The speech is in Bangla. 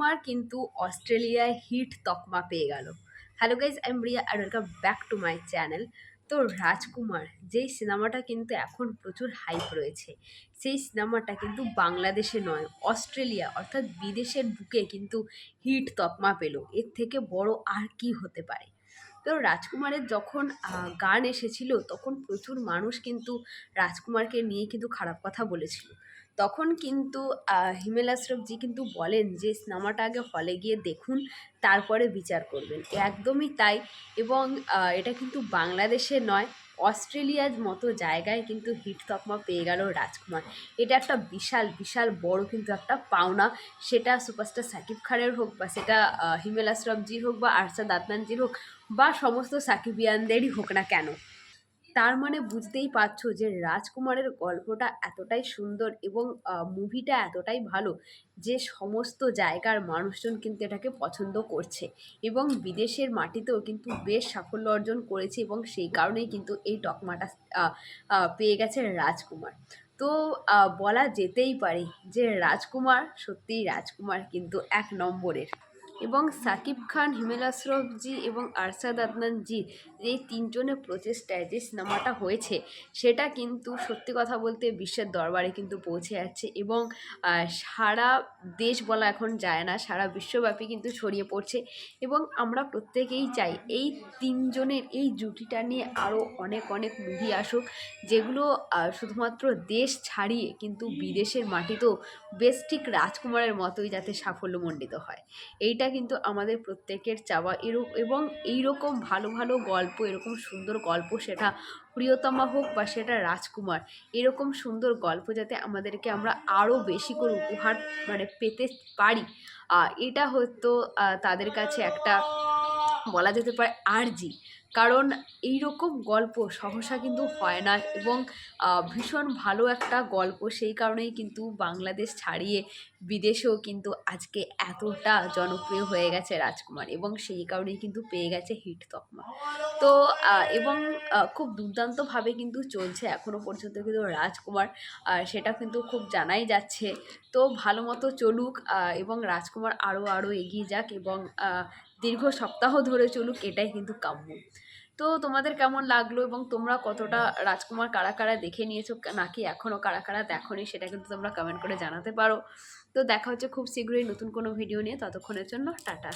রাজকুমার কিন্তু অস্ট্রেলিয়ায় হিট তকমা পেয়ে গেল। Hello guys I am Riya R welcome back to my channel তো রাজকুমার, যেই সিনেমাটা কিন্তু এখন প্রচুর হাইপ রয়েছে, সেই সিনেমাটা কিন্তু বাংলাদেশে নয়, অস্ট্রেলিয়া অর্থাৎ বিদেশের বুকে কিন্তু হিট তকমা পেল। এর থেকে বড় আর কি হতে পারে? তো রাজকুমারের যখন গান এসেছিল, তখন প্রচুর মানুষ কিন্তু রাজকুমারকে নিয়ে কিন্তু খারাপ কথা বলেছিল। তখন কিন্তু হিমেলাশ্রফজি কিন্তু বলেন যে, সিনেমাটা আগে হলে গিয়ে দেখুন, তারপরে বিচার করবেন। একদমই তাই এবং এটা কিন্তু বাংলাদেশে নয় অস্ট্রেলিয়ার মতো জায়গায় কিন্তু হিট তকমা পেয়ে গেল রাজকুমার। এটা একটা বিশাল বিশাল, বড় কিন্তু একটা পাওনা। সেটা সুপারস্টার সাকিব খানের হোক বা সেটা হিমেল হোক বা আরশাদ আদনানজির হোক বা সমস্ত সাকিবিয়ানদেরই হোক না কেন। তার মানে বুঝতেই পারছ যে রাজকুমারের গল্পটা এতটাই সুন্দর এবং মুভিটা এতটাই ভালো যে সমস্ত জায়গার মানুষজন কিন্তু এটাকে পছন্দ করছে এবং বিদেশের মাটিতেও কিন্তু বেশ সাফল্য অর্জন করেছে এবং সেই কারণেই কিন্তু এই টকমাটা পেয়ে গেছে রাজকুমার। তো বলা যেতেই পারে যে রাজকুমার সত্যিই রাজকুমার কিন্তু এক নম্বরের। এবং সাকিব খান, হিমেল আশরফজি এবং আরশাদ আদনানজি এই তিনজনের প্রচেষ্টায় যে সিনেমাটা হয়েছে, সেটা কিন্তু সত্যি কথা বলতে বিশ্বের দরবারে কিন্তু পৌঁছে যাচ্ছে এবং সারা দেশ বলা এখন যায় না, সারা বিশ্বব্যাপী কিন্তু ছড়িয়ে পড়ছে এবং আমরা প্রত্যেকেই চাই এই তিনজনের এই জুটিটা নিয়ে আরও অনেক অনেক মুভি আসুক, যেগুলো শুধুমাত্র দেশ ছাড়িয়ে কিন্তু বিদেশের মাটিতেও বেশ ঠিক রাজকুমারের মতোই যাতে সাফল্যমণ্ডিত হয়। এইটা কিন্তু আমাদের প্রত্যেকের চাওয়া এবং এইরকম ভালো ভালো গল্প, এরকম সুন্দর গল্প সেটা প্রিয়তমা হোক বা সেটা রাজকুমার, এরকম সুন্দর গল্প যাতে আমাদেরকে আমরা আরও বেশি করে উপহার মানে পেতে পারি। এটা হয়তো তাদের কাছে একটা বলা যেতে পারে আর্জি। কারণ এই রকম গল্প সহসা কিন্তু হয় না এবং ভীষণ ভালো একটা গল্প। সেই কারণেই কিন্তু বাংলাদেশ ছাড়িয়ে বিদেশেও কিন্তু আজকে এতটা জনপ্রিয় হয়ে গেছে রাজকুমার এবং সেই কারণেই কিন্তু পেয়ে গেছে হিট তকমা। তো এবং খুব দুর্দান্তভাবে কিন্তু চলছে এখনও পর্যন্ত কিন্তু রাজকুমার। সেটা কিন্তু খুব জানাই যাচ্ছে। তো ভালো মতো চলুক এবং রাজকুমার আরও আরও এগিয়ে যাক এবং দীর্ঘ সপ্তাহ ধরে চলুক, এটাই কিন্তু কাম্য। তো তোমাদের কেমন লাগল এবং তোমরা কতটা রাজকুমার কারা কারা দেখে নিয়েছো, নাকি এখনও কারা কারা দেখোনি, সেটা কিন্তু তোমরা কমেন্ট করে জানাতে পারো। তো দেখা হচ্ছে খুব শীঘ্রই নতুন কোনো ভিডিও নিয়ে, ততক্ষণের জন্য টাটা।